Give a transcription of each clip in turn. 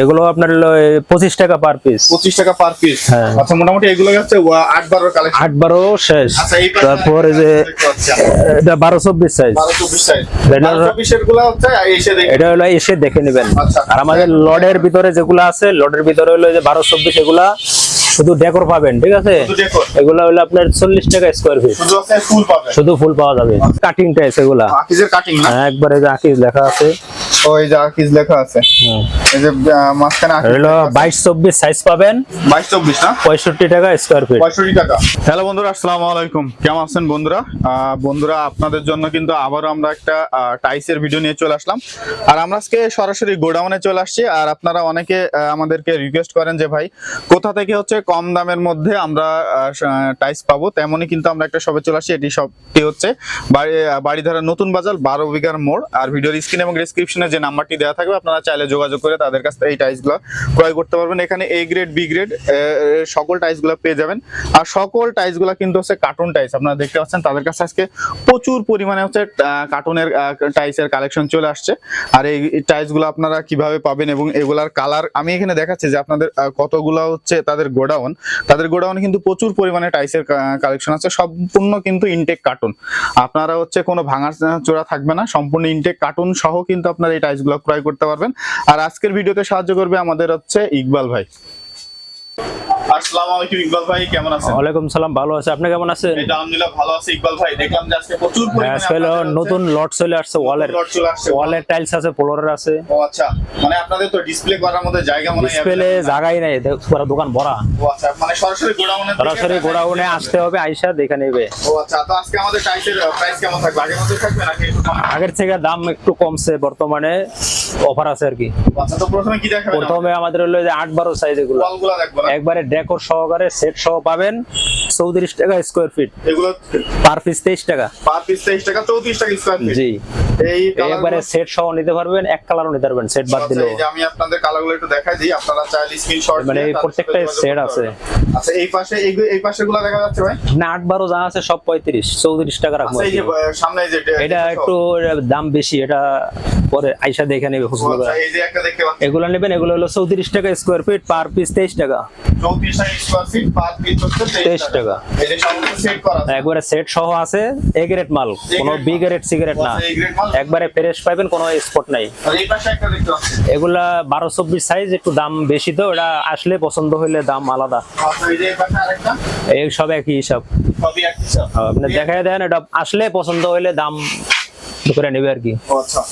এগুলো আপনার পঁচিশ টাকা পার পিস পঁচিশ টাকা পার পিস হ্যাঁ। আচ্ছা মোটামুটি এগুলো হচ্ছে আট বারোর কালেকশন আট বারো শেষ আচ্ছা তারপর এই যে। এটা বারো চব্বিশ সাইজ বারো এটা- বারো হলো এসে দেখে নেবেন। আচ্ছা। আর আমাদের লডের ভিতরে যেগুলো আছে লডের ভিতরে হলো এই যে বারো চব্বিশ এগুলা শুধু ডেকোর পাবেন ঠিক আছে? এগুলো হলো আপনার চল্লিশ টাকা স্কোয়ার ফিট শুধু ফুল পাবে শুধু ফুল পাওয়া যাবে। কাটিং টাইস এগুলা। আকিজের কাটিং না? হ্যাঁ, একবারে যে আকিজ লেখা আছে। ও এই যে আকিজ লেখা আছে। হুম। এই যে আহ, মাঝখানে হলো বাইশ চব্বিশ সাইজ পাবেন। বাইশ চব্বিশ না? পঁয়ষট্টি টাকা স্কোয়ার ফিট পঁয়ষট্টি টাকা। হ্যালো বন্ধুরা আসসালামু আলাইকুম। কেমন আছেন বন্ধুরা? বন্ধুরা আপনাদের জন্য কিন্তু আবারও আমরা একটা টাইসের ভিডিও নিয়ে চলে আসলাম। আর আমরা আজকে সরাসরি গোডাউনে চলে আসছি। আর আপনারা অনেকে আমাদেরকে রিকোয়েস্ট করেন যে ভাই কোথা থেকে হচ্ছে কম দামের মধ্যে আমরা টাইস পাবো? তেমনই কিন্তু আমরা একটা শপে চলে আসছি। এটি শপটি হচ্ছে বাড়ি বাড়িধারা নতুন বাজার বারো বিঘার মোড়। আর ভিডিওর স্ক্রিন এবং ডিসক্রিপশনে যে নাম্বারটি দেওয়া থাকবে আপনারা চাইলে যোগাযোগ করে তাদের কাছ থেকে এই টাইসগুলো ক্রয় করতে পারবেন। এখানে এ গ্রেড বি গ্রেড সকল টাইসগুলো পেয়ে যাবেন। আর সকল টাইসগুলো কিন্তু হচ্ছে কার্টুন টাইস আপনারা দেখতে পাচ্ছেন, তাদের কাছে আজকে প্রচুর পরিমাণে হচ্ছে কার্টুনের টাইসের কালেকশন চলে আসছে। আর এই টাইসগুলো আপনারা কীভাবে পাবেন এবং এগুলার কালার আমি এখানে দেখাচ্ছি যে আপনাদের কতগুলো হচ্ছে তাদের গোডাউন। তাদের গোডাউনে কিন্তু প্রচুর পরিমাণে টাইসের কালেকশন আছে। সম্পূর্ণ কিন্তু ইনটেক কার্টুন আপনারা হচ্ছে কোনো ভাঙার চোরা থাকবে না। সম্পূর্ণ ইনটেক কার্টুন সহ কিন্তু আপনারা এই টাইসগুলো ক্রয় করতে পারবেন। আর আজকের ভিডিওতে সাহায্য করবে আমাদের হচ্ছে ইকবাল ভাই। আসসালামু আলাইকুম ইকবাল ভাই কেমন আছেন? ওয়ালাইকুম সালাম ভালো আছে। আপনি কেমন আছেন? এটা আলহামদুলিল্লাহ ভালো আছে ইকবাল ভাই। দেখলাম যে আজকে প্রচুর হ্যাঁ, পরিমাণে আজকে হলো আপনাদের হচ্ছে- নতুন লট চলে আসছে ওয়ালের লট চলে আসছে। ওয়ালের টাইলস আছে ফ্লোরের আছে। ও আচ্ছা মানে আপনাদের তো ডিসপ্লে করার মধ্যে জায়গা মনে ডিসপ্লে জায়গাই নাই পুরো দোকান ভরা। ও আচ্ছা মানে সরাসরি গোডাউনে সরাসরি গোডাউনে আসতে হবে আইসা দেখে নেবে। ও আচ্ছা তো আজকে আমাদের টাইসের প্রাইস কেমন থাকবে? আগের মধ্যে থাকবে নাকি আগের থেকে দাম একটু কমছে বর্তমানে। অফার আছে আর কি। আচ্ছা প্রথমে আমাদের? হলো যে আট বারো সাইজ এগুলো একবারে ডেকোর সহকারে সেট সহ পাবেন চৌত্রিশ টাকা স্কোয়ার ফিট এগুলো পার পিস তেইশ টাকা। পার পিস তেইশ টাকা চৌত্রিশ টাকা স্কোয়ার ফিট জি। একবারে সেট সহ নিতে পারবেন এক কালারও নিতে পারবেন সেট বাদ আচ্ছা, যে আমি আপনাদের কালারগুলো একটু দেখাই দিই আপনারা চাইলে স্ক্রিনশট মানে এই প্রত্যেকটাই set আছে। আচ্ছা এই পাশে এই- দেখা যাচ্ছে ভাই? না আট বারো যা আছে সব পঁয়ত্রিশ চৌত্রিশ টাকা রাখব আচ্ছা এই যে সামনে যে এটা একটু দাম বেশি এটা পরে আইসা দেখে নেবে পাচ্ছি। এগুলো নেবেন এগুলো হলো চৌত্রিশ টাকা স্কোয়ার ফিট পার পিস তেইশ টাকা। তেইশ একবারে সেট সহ আছে এ গ্রেড মাল কোনো grade বি গ্রেড সিগারেট না। একবারে ফ্রেশ পাইবেন কোনো স্পট নাই। এগুলা বারো চব্বিশ সাইজ একটু দাম বেশি তো এটা আসলে পছন্দ হইলে দাম আলাদা। আচ্ছা এই সব একই হিসাব সব। আপনি দেখাই দেন এটা আসলে পছন্দ হইলে দাম করে নেবে আর কি। আচ্ছা।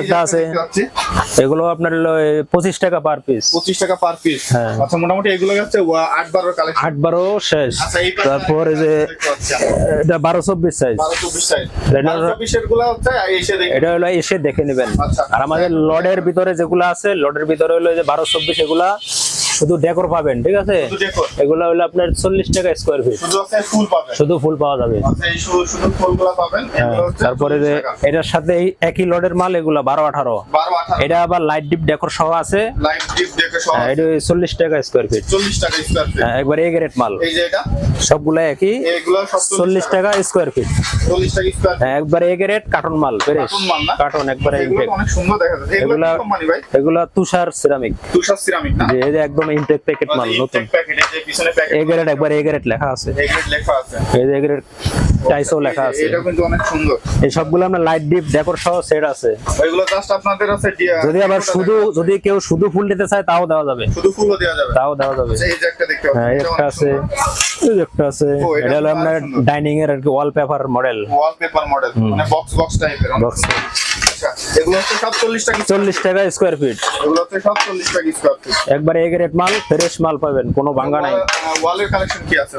একটা আছে। এগুলো আপনার পঁচিশ টাকা পার পিস পঁচিশ টাকা পার পিস হ্যাঁ। আচ্ছা মোটামুটি এগুলো হচ্ছে আট বারোর কালেকশন আট বারো শেষ তারপর এই যে। এটা বারো চব্বিশ সাইজ বারো বারো এটা হলো এসে দেখে নেবেন। আচ্ছা। আর আমাদের লডের ভিতরে যেগুলো আছে লডের ভিতরে হলো যে বারো চব্বিশ এগুলা। শুধু ডেকোর পাবেন ঠিক আছে? এগুলা হলো আপনার চল্লিশ টাকা স্কোয়ার ফিট শুধু ফুল পাবেন। শুধু ফুল পাওয়া যাবে। আচ্ছা এই শুধু শুধু ফুলগুলো পাবেন হ্যাঁ, তারপরে যে এটার সাথে একই লডের মাল এগুলো বারো আঠারো। এটা আবার লাইট ডিপ ডেকোর সহ আছে। লাইট ডিপ এটা চল্লিশ টাকা স্কোয়ার ফিট চল্লিশ টাকা স্কোয়ার ফিট একবার এ গ্রেড মাল। এই যে এটা? সবগুলা একই এগুলো সব টাকা। স্কোয়ার ফিট চল্লিশ টাকা স্কোয়ার ফিট একবার এ গ্রেড কার্টন মাল ফ্রেশ কার্টুন মাল না? কার্টন একবার এগুলো তো অনেক সুন্দর দেখা যাচ্ছে। এগুলা- কোম্পানি ভাই? এগুলা তুষার সিরামিক তুষার সিরামিক না? যে এই যে একদম ইনটেক প্যাকেট মাল নতুন। প্যাকেট এই যে পিছনে প্যাকেট এ গ্রেড একবার এ গ্রেড লেখা আছে। এই গ্রেড লেখা আছে। এই যে গ্রেড টাইসও লেখা আছে। এটা কিন্তু অনেক সুন্দর। এই সবগুলো আমরা লাইট ডিপ ডেকোর সহ সেট আছে। এগুলো জাস্ট আপনাদের আছে যদি আবার শুধু যদি কেউ শুধু ফুল দিতে চায় তাও দেওয়া যাবে। শুধু ফুলও দেওয়া যাবে। তাও দেওয়া যাবে। আচ্ছা, এই যে একটা দেখতে হ্যাঁ একটা আছে। এই একটা আছে। এটা এটা হলো আপনার ডাইনিং এর আর কি ওয়ালপেপার মডেল ওয়ালপেপার মডেল মানে বক্স বক্স টাইপের বক্স আচ্ছা এগুলো হচ্ছে টাকা চল্লিশ টাকা স্কোয়ার ফিট এগুলো হচ্ছে সব চল্লিশ টাকা স্কোয়ার ফিট একবার এ গ্রেড মাল ফ্রেশ মাল পাবেন কোনো ভাঙ্গা নাই। ওয়ালের কালেকশন কি আছে?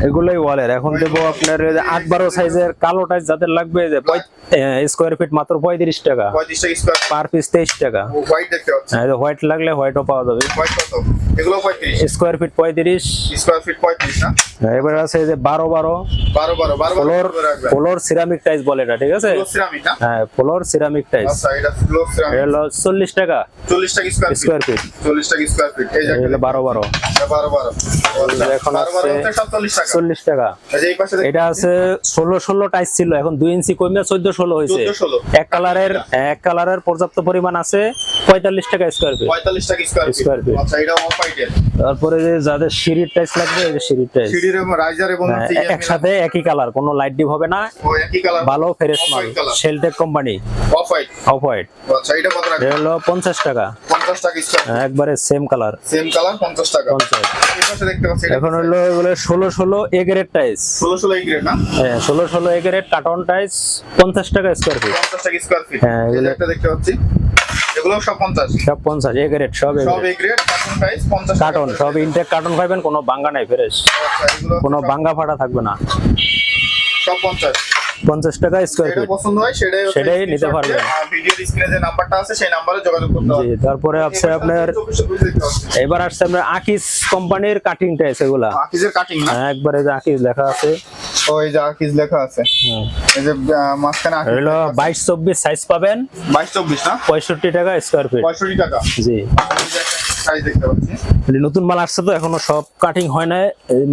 এগুলোই ওয়ালের। এখন দেবো আপনার আট বারো সাইজের কালো টাইস যাদের লাগবে যে স্কোয়ার ফিট মাত্র পঁয়ত্রিশ টাকা। পার পিস তেইশ টাকা। হোয়াইট লাগলে হোয়াইটও পাওয়া যাবে। স্কোয়ার ফিট পঁয়ত্রিশ। না? এবার আছে যে বারো বারো। বারো ফ্লোর ফ্লোর সিরামিক টাইস বলে এটা ঠিক আছে? হ্যাঁ ফ্লোর সিরামিক হলো চল্লিশ টাকা। চল্লিশ টাকা স্কোয়ার ফিট চল্লিশ টাকা স্কোয়ার ফিট বারো বারো। বারো বারো। এখন আছে- চল্লিশ টাকা। এটা আছে ষোলো ষোলো টাইস ছিল এখন দুই ইঞ্চি কমে চোদ্দ ষোলো হয়েছে। এক কালারের এক কালারের পর্যাপ্ত পরিমাণ আছে। পঁয়তাল্লিশ টাকা স্কোয়ার ফিট পঁয়তাল্লিশ টাকা স্কোয়ার ফিট আচ্ছা এটা অফ হোয়াইটের তারপরে যে যাদের সিঁড়ির টাইস লাগবে এই সিঁড়ির টাইস সিঁড়ির এবং রাইজার এবং হ্যাঁ, একসাথে একই কালার কোনো লাইট ডিপ হবে না। ও একই কালার ভালো ফ্রেশ মাল। Sheltech company off white off white আচ্ছা এটা কত রাখবেন? এটা হলো পঞ্চাশ টাকা। পঞ্চাশ টাকা স্কোয়ার একবারে সেম কালার সেম কালার পঞ্চাশ টাকা। পঞ্চাশ। এই পাশে দেখতে পাচ্ছি এটা এখন হলো এগুলো ষোলো ষোলো এ গ্রেড টাইস ষোলো ষোলো এই গ্রেড না? হ্যাঁ ষোলো ষোলো এ গ্রেড কার্টন টাইস পঞ্চাশ টাকা স্কোয়ার ফিট পঞ্চাশ টাকা স্কোয়ার ফিট হ্যাঁ, একটা দেখতে পাচ্ছি। এগুলো সব পঞ্চাশ। সব পঞ্চাশ এ গ্রেড সব এ সব এই গ্রেড কার্টুন প্রাইস পঞ্চাশ টাকা কার্টন সব ইনটেক কার্টন পাইবেন কোনো বাঙ্গা নাই ফ্রেশ আচ্ছা কোনো বাঙ্গা ফাটা থাকবে না। সব পঞ্চাশ। পঞ্চাশ টাকা স্কোয়ার ফিট পছন্দ হয় সেটাই সেটাই নিতে পারবেন। আর ভিডিওর স্ক্রিনে যে নাম্বারটা আছে সেই নাম্বারে যোগাযোগ করতে জি হবে তারপরে আছে আপনার এবার আসছে আপনার আকিস কোম্পানির কাটিং টাইস এগুলা। আকিজের কাটিং না? হ্যাঁ, একবারে যে আকিস লেখা আছে। ও এই যে আকিজ লেখা আছে। এই যে মাঝখানে হলো বাইশ চব্বিশ সাইজ পাবেন। বাইশ চব্বিশ না? পঁয়ষট্টি টাকা স্কোয়ার ফিট পঁয়ষট্টি টাকা। জি। নতুন মাল আসছে তো এখনও সব কাটিং হয় না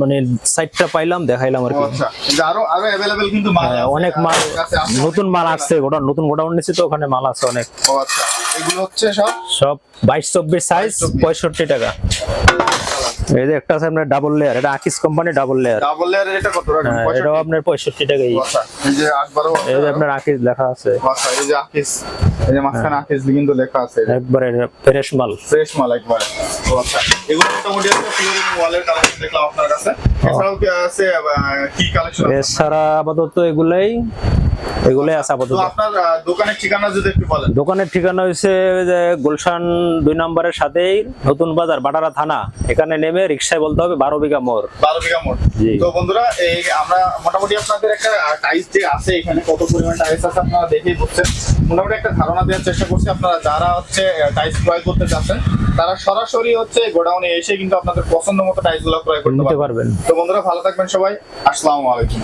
মানে সাইডটা পাইলাম দেখাইলাম আর কি। আচ্ছা। এই যে আরও আরও অ্যাভেলেবেল কিন্তু মাল হ্যাঁ, অনেক মাল। নতুন মাল আসছে গোডাউন নতুন গোডাউন নিচ্ছে তো ওখানে মাল আছে অনেক। ও আচ্ছা। এগুলো হচ্ছে সব? সব বাইশ চব্বিশ সাইজ 22, পঁয়ষট্টি টাকা। এই যে একটা আছে আপনার ডাবল লেয়ার এটা আকিস কোম্পানি ডাবল লেয়ার ডাবল লেয়ারের এটা কত টাকা? হ্যাঁ? এটাও আপনার পঁয়ষট্টি টাকাই। ও আচ্ছা এই যে আট বারো এই যে আপনার আকিস লেখা আছে। আচ্ছা এই যে আকিস এই যে মাঝখানে কিন্তু লেখা আছে। একবারে ফ্রেশ মাল। ফ্রেশ মাল একবারে। ও আচ্ছা। এগুলো মোটামুটি আছে ফ্লোরিং ওয়ালের কালেকশন দেখলাম আপনার কাছে। এছাড়াও কি আছে কি কালেকশন এছাড়া আপাতত এগুলাই এগুলাই আছে আপাতত। আপনার দোকানের ঠিকানা যদি একটু বলেন। দোকানের ঠিকানা হয়েছে যে গুলশান দুই নম্বরের সাথেই নতুন বাজার বাটারা থানা। এখানে নেমে রিক্সায় বলতে হবে বারো বিঘা মোড়। বারো বিঘা জি। তো বন্ধুরা এই আমরা মোটামুটি আপনাদের একটা টাইস যে আছে এখানে কত পরিমাণ টাইস আছে আপনারা দেখেই বুঝছেন। মোটামুটি একটা ধারণা দেওয়ার চেষ্টা করছি। আপনারা যারা হচ্ছে টাইলস ক্রয় করতে চাচ্ছেন তারা সরাসরি হচ্ছে গোডাউনে এসে কিন্তু আপনাদের পছন্দ মতো টাইসগুলো ক্রয় করতে পারবেন। তো বন্ধুরা ভালো থাকবেন সবাই। আসসালামু আলাইকুম।